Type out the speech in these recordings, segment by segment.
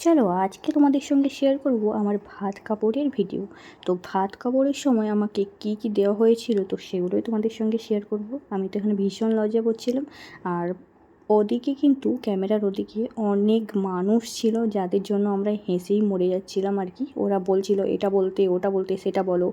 চলো আজকে তোমাদের সঙ্গে শেয়ার করব আমার ভাত কাপড়ের ভিডিও তো ভাত কাপড়ের সময় আমাকে কি কি দেওয়া হয়েছিল তো সেগুলোই তোমাদের সঙ্গে শেয়ার করব। আমি তো এখানে ভীষণ লজ্জা করছিলাম আর ওদিকে কিন্তু ক্যামেরার ওদিকে অনেক মানুষ ছিল যাদের জন্য আমরা হেসেই মরে যাচ্ছিলাম আর কি। ওরা বলছিল, এটা বলতে, ওটা বলতে, সেটা বলো।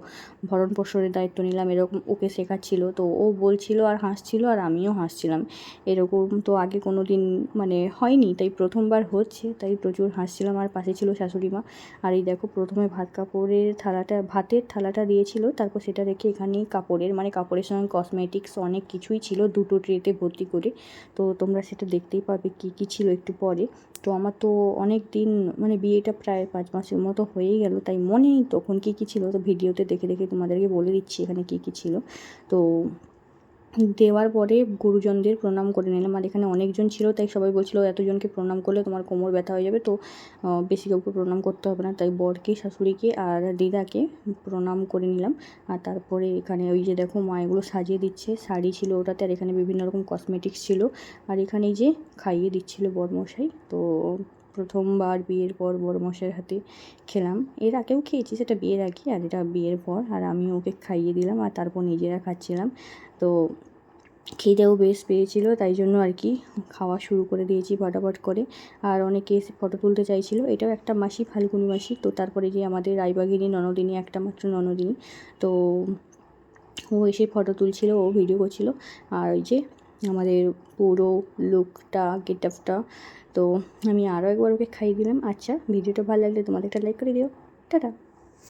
ভরণ পোষণের দায়িত্ব নিলাম, এরকম ওকে শেখাচ্ছিল। তো ও বলছিল আর হাসছিল আর আমিও হাসছিলাম। এরকম তো আগে কোনো দিন মানে হয়নি, তাই প্রথমবার হচ্ছে, তাই প্রচুর হাসছিলাম। আর পাশে ছিল শাশুড়ি মা। আর এই দেখো প্রথমে ভাত কাপড়ের থালাটা, ভাতের থালাটা দিয়েছিল, তারপর সেটা রেখে এখানে কাপড়ের মানে কাপড়ের সঙ্গে কসমেটিক্স অনেক কিছুই ছিল দুটো ট্রেতে ভর্তি করে। তো তোমরা সেটা দেখতেই পাবে কী কী ছিল একটু পরে। তো আমার তো অনেক দিন মানে বিয়েটা প্রায় পাঁচ মাসের মতো হয়েই গেল, তাই মনে নেই তখন কী কী ছিল তো ভিডিওতে দেখে দেখে তোমাদেরকে বলে দিচ্ছি এখানে কী কী ছিল। তো দেওয়ার পরে গুরুজনদের প্রণাম করে নিলাম। আর এখানে অনেকজন ছিল, তাই সবাই বলছিল, এতজনকে প্রণাম করলে তোমার কোমর ব্যথা হয়ে যাবে। তো বেশি কাউকে প্রণাম করতে হবে না। তাই বরকে, শাশুড়িকে আর দিদাকে প্রণাম করে নিলাম। আর তারপরে এখানে ওই যে দেখো, মা এগুলো সাজিয়ে দিচ্ছে। শাড়ি ছিল ওটাতে, আর এখানে বিভিন্ন রকম কসমেটিক্স ছিল। আর এখানে যে খাইয়ে দিচ্ছিল বরমশাই। তো প্রথমবার বিয়ের পর বড় বড়মশাইয়ের হাতে খেলাম। এর আগেও খেয়েছি, সেটা বিয়ের আগে, আর এটা বিয়ের পর। আর আমি ওকে খাইয়ে দিলাম, আর তারপর নিজেরা খাচ্ছিলাম। তো খিদেও বেশ পেয়েছিল, তাই জন্য আর কি খাওয়া শুরু করে দিয়েছি ফটাফট করে। আর অনেকে এসে ফটো তুলতে চাইছিল, এটাও একটা মাসি, ফাল্গুনি মাসি। তো তারপরে যে আমাদের রায়বাগিনী ননদিনী, একটা মাত্র ননদিনী। তো ও এসে ফটো তুলছিল, ও ভিডিও করছিল। আর ওই যে আমাদের পুরো লুকটা গেট আপটা তো আমি আরও একবার ওকে খাইয়ে দিলাম। আচ্ছা ভিডিওটা ভালো লাগলে তোমাদের একটা লাইক করে দিও। টাটা।